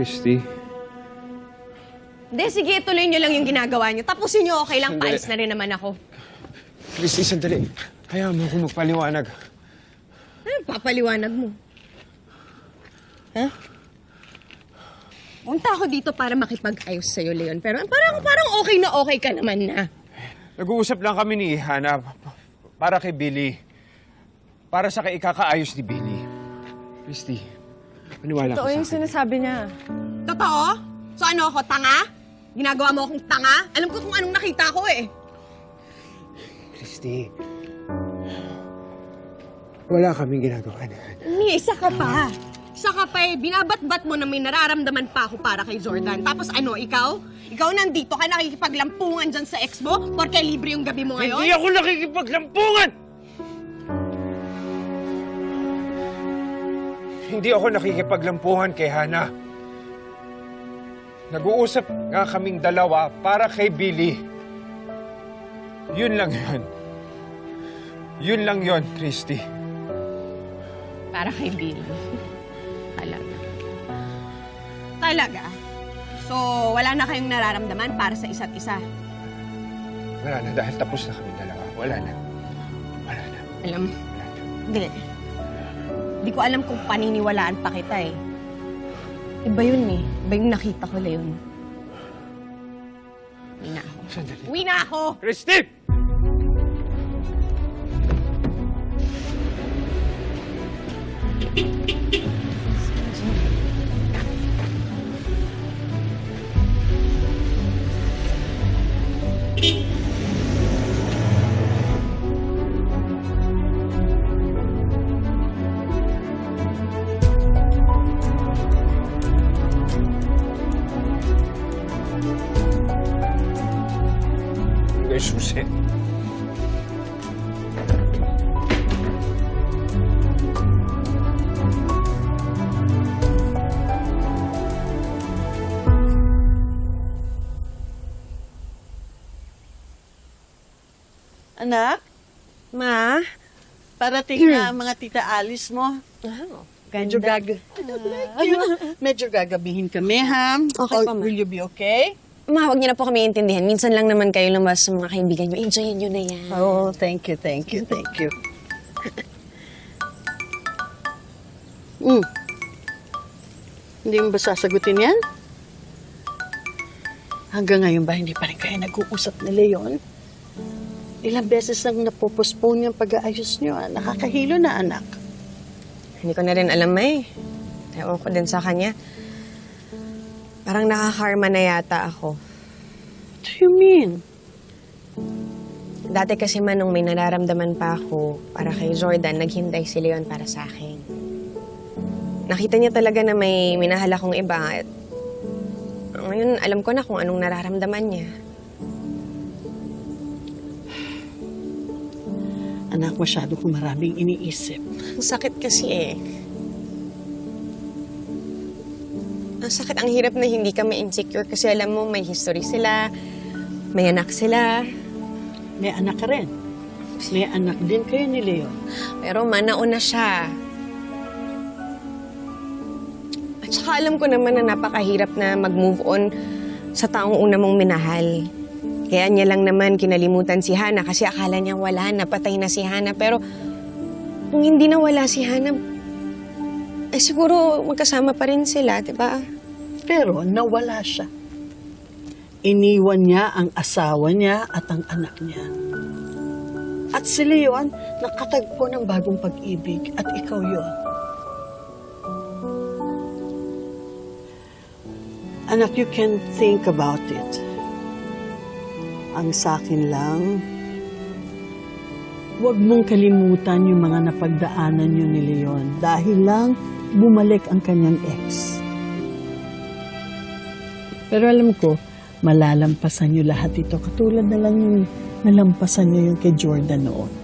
Christy. Hindi, sige, ituloy nyo lang yung ginagawa nyo. Tapusin nyo, okay lang. Sandali. Paalis na rin naman ako. Christy, sandali. Kaya mo ako magpaliwanag. Ano papaliwanag mo? Ha? Punta ako dito para makipag-ayos sa'yo, Leon. Pero parang, parang okay na okay ka naman na. Nag-uusap lang kami ni Hana para kay Billy. Para sa kay ikakaayos ni Billy. Christy, maniwala ka Totoo sa yung akin. sinasabi niya. Totoo? So ano ako, tanga? Ginagawa mo akong tanga? Alam ko kung anong nakita ko eh. Christy, wala kaming ginagawa na. Ni, isa ka pa. Isa ka pa eh. Binabat-bat mo na may nararamdaman pa ako para kay Jordan. Tapos ano, ikaw? Ikaw nandito ka nakikipaglampungan dyan sa ex mo? Porque libre yung gabi mo ngayon? Hindi ako nakikipaglampungan! Hindi ako nakikipaglampungan kay Hana. Nag-uusap nga kaming dalawa para kay Billy. Yun lang yun. Yun lang yun, Christy. Para kay Billy. Talaga. Talaga? So, wala na kayong nararamdaman para sa isa't isa? Wala na, dahil tapos na kami dalawa. Wala na. Wala na. Alam, Wala na. hindi. Hindi ko alam kung paniniwalaan pa kita eh. Iba yun eh. Iba yung nakita ko, Leon. Uwi na ako. Sandali. Uwi na ako! Christy! Susi. Anak, Ma? parating na ang mga tita Alice mo. Oh, Medyo gag... Medyo gagabihin kami, ha? Okay pa, ma. Will you be okay? Ma, huwag niyo na po kami intindihan. Minsan lang naman kayo lumabas sa mga kaibigan niyo. Enjoyin niyo na yan. Oh, thank you, thank you, thank you. mm. Hindi mo ba sasagutin yan? Hanggang ngayon ba hindi pa rin kayo nag-uusap ni Leon? Ilang beses nang napopospone yung pag-aayos niyo. ah. Nakakahilo na, anak. Hindi ko na rin alam eh. Ewan ko din sa kanya. Parang nakakarma na yata ako. What do you mean? Dati kasi man nung may nararamdaman pa ako para kay Jordan, naghintay si Leon para sa akin. Nakita niya talaga na may minahal akong iba at ngayon alam ko na kung anong nararamdaman niya. Anak, masyado ko maraming iniisip. Ang sakit kasi eh. Ang sakit, ang hirap na hindi ka ma-insecure kasi alam mo may history sila, may anak sila. May anak ka rin. May anak din kayo ni Leon. Pero manauna siya. At saka alam ko naman na napakahirap na mag-move on sa taong una mong minahal. Kaya niya lang naman kinalimutan si Hana kasi akala niya wala na, patay na si Hana. Pero kung hindi na wala si Hana, eh siguro magkasama pa rin sila, di ba? Pero nawala siya. Iniwan niya ang asawa niya at ang anak niya. At si Leon, nakatagpo ng bagong pag-ibig at ikaw yon. Anak, you can think about it. Ang sakin lang, huwag mong kalimutan yung mga napagdaanan niyo ni Leon dahil lang bumalik ang kanyang ex. Pero alam ko, malalampasan niyo lahat ito katulad na lang yung nalampasan niyo yung kay Jordan noon.